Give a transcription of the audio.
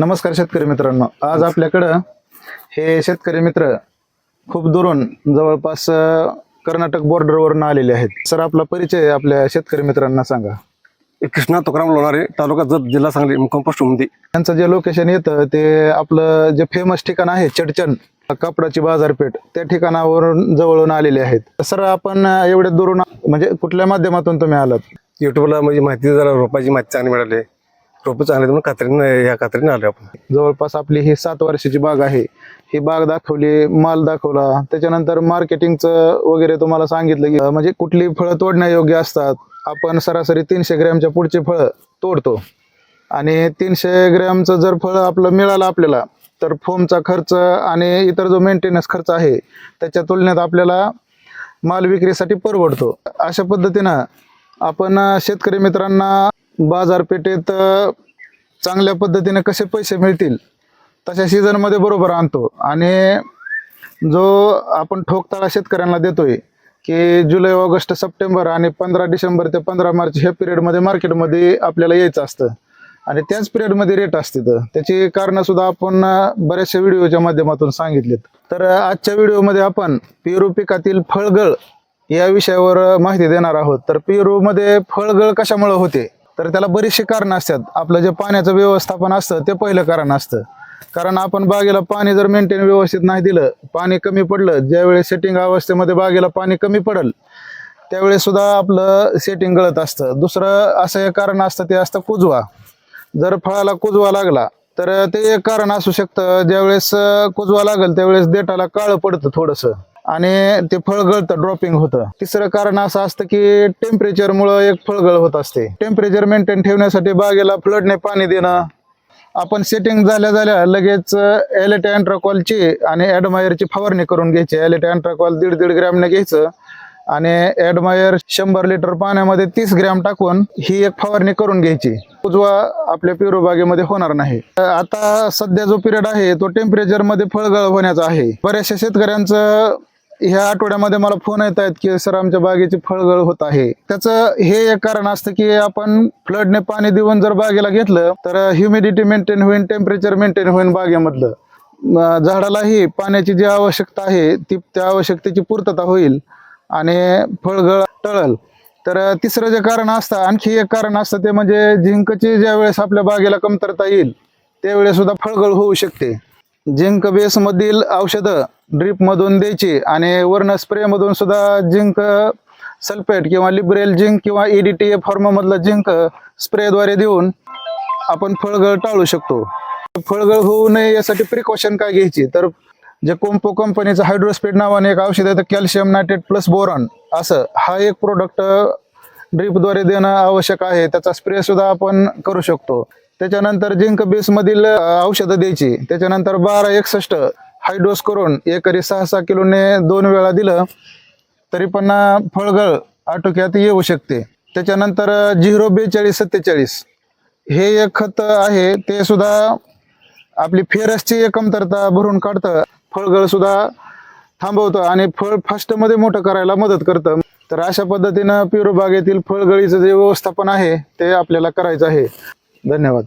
नमस्कार शेतकरी मित्रांनो. आज आपल्याकडं हे शेतकरी मित्र खूप दुरून जवळपास कर्नाटक बॉर्डरवरून आलेले आहेत. सर आपला परिचय आपल्या शेतकरी मित्रांना सांगा. कृष्णा तुकाराम लोणारे तालुका जत जिल्हा सांगली मुक्काम पोस्ट उमदी. त्यांचं जे लोकेशन येतं ते आपलं जे फेमस ठिकाण आहे चडचण कापडाची बाजारपेठ त्या ठिकाणावरून जवळून आलेले आहेत. सर आपण एवढे दुरून म्हणजे कुठल्या माध्यमातून तुम्ही आलात? युट्यूबला म्हणजे माहिती जरा रोपाची माहिती चांगली मिळाली. रोप चांगले म्हणून कात्रीने ह्या कात्रीने आलो आपण. जवळपास आपली ही सात वर्षाची बाग आहे. ही बाग दाखवली माल दाखवला. त्याच्यानंतर मार्केटिंगचं वगैरे तुम्हाला सांगितलं की म्हणजे कुठली फळं तोडण्यायोग्य असतात? आपण सरासरी तीनशे ग्रॅमच्या पुढचे फळं तोडतो. आणि तीनशे ग्रॅमचं जर फळ आपलं मिळालं आपल्याला तर फोमचा खर्च आणि इतर जो मेंटेनन्स खर्च आहे त्याच्या तुलनेत आपल्याला माल विक्रीसाठी परवडतो. अशा पद्धतीनं आपण शेतकरी मित्रांना बाजारपेठेत चांगल्या पद्धतीने कसे पैसे मिळतील तशा सीझनमध्ये बरोबर आणतो. आणि जो आपण ठोकताळा शेतकऱ्यांना देतोय की जुलै ऑगस्ट सप्टेंबर आणि पंधरा डिसेंबर ते पंधरा मार्च ह्या पिरियडमध्ये मार्केटमध्ये आपल्याला यायचं असतं. आणि त्याच पिरियडमध्ये रेट असते तर. त्याची कारणं सुद्धा आपण बऱ्याचशा व्हिडिओच्या माध्यमातून सांगितलेत. तर आजच्या व्हिडिओमध्ये आपण पेरू पिकातील फळगळ या विषयावर माहिती देणार आहोत. तर पेरूमध्ये फळगळ कशामुळे होते? तर त्याला बरीचशी कारणं असतात. आपलं जे पाण्याचं व्यवस्थापन असतं ते पहिलं कारण असतं. कारण आपण बागेला पाणी जर मेंटेन व्यवस्थित नाही दिलं पाणी कमी पडलं ज्यावेळेस सेटिंग अवस्थेमध्ये बागेला पाणी कमी पडल त्यावेळेस सुद्धा आपलं सेटिंग गळत असतं. दुसरं असं एक कारण असतं ते असतं कुजवा. जर फळाला कुजवा लागला तर ते एक कारण असू शकतं. ज्यावेळेस कुजवा लागेल त्यावेळेस देठाला काळं पडतं थोडंसं. आणि ते फळ गळतं ड्रॉपिंग होतं. तिसरं कारण असं असतं की टेम्परेचरमुळं एक फळगळ होत असते. टेम्परेचर मेंटेन ठेवण्यासाठी बागेला फ्लडने पाणी देणं. आपण सेटिंग झाल्या झाल्या लगेच एलेट अँट्राकॉलची आणि ॲडमायरची फवारणी करून घ्यायची. एलेट अँट्राकॉल दीड दीड ग्रॅमने घ्यायचं. आणि ॲडमायर शंभर लिटर पाण्यामध्ये तीस ग्रॅम टाकून ही एक फवारणी करून घ्यायची. उजवा आपल्या पिरो बागेमध्ये होणार नाही. आता सध्या जो पिरियड आहे तो टेम्परेचरमध्ये फळगळ होण्याचा आहे. बऱ्याचशा शेतकऱ्यांचं ह्या आठवड्यामध्ये मला फोन येत आहेत की सर आमच्या बागेची फळगळ होत आहे. त्याचं हे एक कारण असतं की आपण फ्लडने पाणी देऊन जर बागेला घेतलं तर ह्युमिडिटी मेंटेन होईल टेम्परेचर मेंटेन होईल बागेमधलं. झाडालाही पाण्याची जी आवश्यकता आहे ती त्या आवश्यकतेची पूर्तता होईल आणि फळगळ टळल. तर तिसरं जे कारण असतं आणखी एक कारण असतं ते म्हणजे झिंकची ज्या वेळेस आपल्या बागेला कमतरता येईल त्यावेळेस सुद्धा फळगळ होऊ शकते. झिंक बेसमधील औषधं ड्रीपमधून द्यायची आणि वर्ण स्प्रेमधून सुद्धा जिंक सल्फेट किंवा लिबरेल जिंक किंवा E फॉर्म फॉर्ममधलं जिंक स्प्रेद्वारे देऊन आपण फळगळ टाळू शकतो. फळगळ होऊ नये यासाठी प्रिकॉशन काय घ्यायची? तर जे कोम्पो कंपनीचं हायड्रोस्पीड नावाने एक औषध आहे कॅल्शियम नायट्रेट प्लस बोरॉन असं. हा एक प्रोडक्ट ड्रीपद्वारे देणं आवश्यक आहे. त्याचा स्प्रे सुद्धा आपण करू शकतो. त्याच्यानंतर जिंक बेसमधील औषधं द्यायची. त्याच्यानंतर बारा एकसष्ट हायडोस करून एकरी सहा सहा किलोने दोन वेळा दिलं तरी पण फळगळ आटोक्यात येऊ शकते. त्याच्यानंतर झिरो बेचाळीस सत्तेचाळीस. हे एक खत आहे ते सुद्धा आपली फेरसची कमतरता भरून काढतं. फळगळ सुद्धा थांबवतं आणि फळ फास्टमध्ये मोठं करायला मदत करतं. तर अशा पद्धतीनं पिरो बागेतील फळगळीचं जे व्यवस्थापन आहे ते आपल्याला करायचं आहे. धन्यवाद.